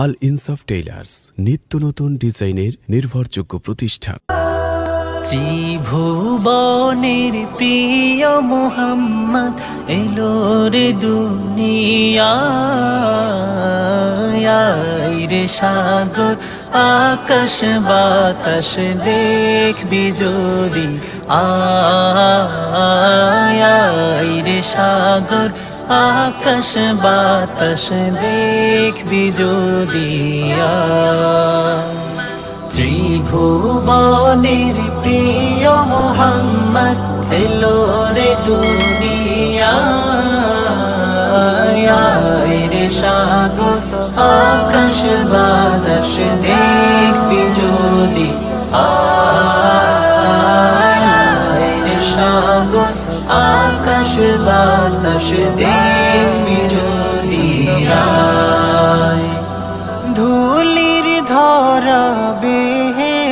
আল ইনসাফ টেইলার্স, নিত্য নতুন ডিজাইনের নির্ভরযোগ্য প্রতিষ্ঠান। ত্রিভুবনের প্রিয় মোহাম্মদ এলো রে দুনিয়ায় রে সাগর, আকাশ বাতাস দেখবি যদি আয় রে সাগর আকাশ বাতাস দেখবি যদি আয় ত্রিভুবনের প্রিয় মোহাম্মদ, এলো রে দুনিয়ায় রে সাগর আকাশ বাতাস দেখবি যদি আকাশ বাতাস দেখবি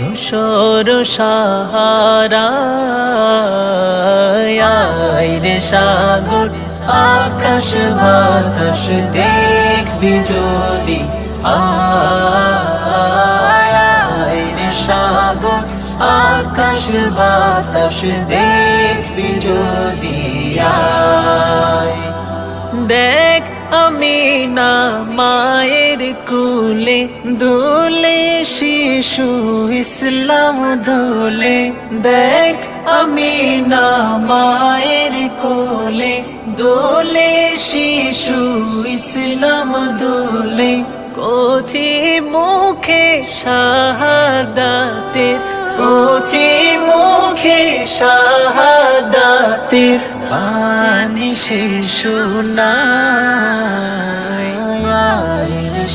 ধূসর সাহারা রে সাগর, আকাশ বাতাস দেখবি যদি। আয় রে সাগর, আকাশ বাতাস দেখবি যদি। দেখ আমি না মায়ের কুলে দোলে শিশু ইসলাম দোলে দেখ আমি না মায়ের কোলে দোলে শিশু ইসলাম দোলে কোচি মুখে শাহাদাতের কোচি মুখে শাহাদাতের পানি শিশু নায়ের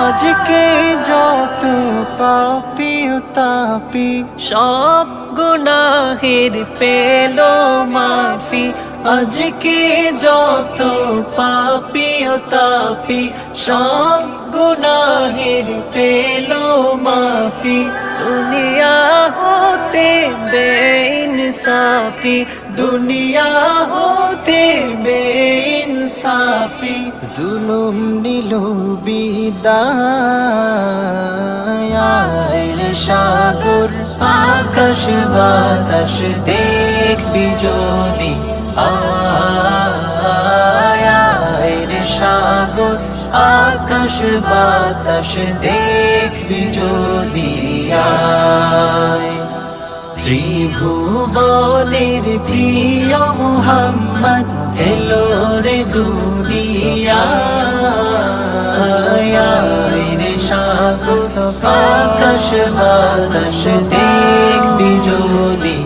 আজকে যত পাপি তাপি, সব গুনাহের পেল মাফি। আজকে যত পাপি তাপি, সব গুনাহের পেল মাফি। দুনিয়া হতে বেইনসাফি, দুনিয়া হতে বেইনসাফি জুলুম নিল বিদায় রে সাগর, আকাশ বাতাস দেখবি যদি। আয় রে সাগর, আকাশ বাতাস দেখবি যদি। ত্রিভুবনের প্রিয় মোহাম্মদ এলো রে দুনিয়ায় রে সাগর আকাশ বাতাস দেখবি যদি।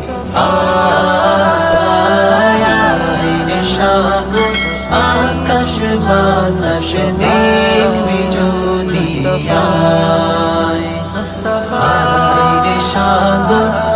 সাগর আকাশ বাতাস দেখবি যদি। সাগর